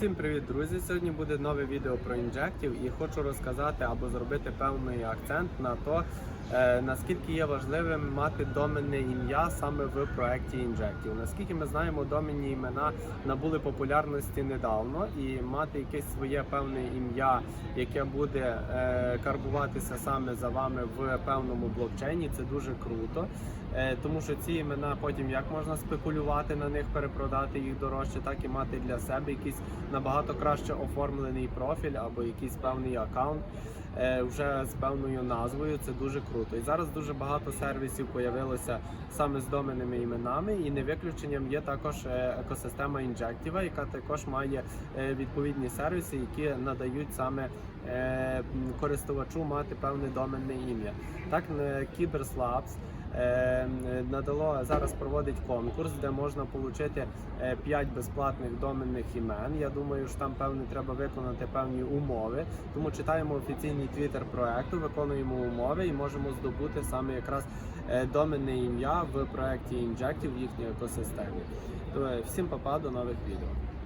Всім привіт, друзі! Сьогодні буде нове відео про інжектів і хочу розказати або зробити певний акцент на то, наскільки є важливим мати доменне ім'я саме в проєкті інжектів. Наскільки ми знаємо, доменні імена набули популярності недавно, і мати якесь своє певне ім'я, яке буде е, карбуватися саме за вами в певному блокчейні, це дуже круто. Е, Тому що ці імена потім як можна спекулювати на них, перепродати їх дорожче, так і мати для себе якийсь набагато краще оформлений профіль або якийсь певний аккаунт е, вже з певною назвою. Це дуже круто. І зараз дуже багато сервісів появилося саме з доменними іменами, і не виключенням є також е, екосистема інжектіва, яка також має е, відповідні сервіси, які надають саме е, користувачу мати певне доменне ім'я. Так, Кіберслабс надало зараз проводить конкурс, де можна отримати 5 безплатних доменних імен. Я думаю, що там певне треба виконати певні умови. Тому читаємо офіційний твіттер проекту, виконуємо умови і можемо здобути саме якраз е, доменне ім'я в проекті Injective в їхній екосистемі. Е, Всім папа, до нових відео.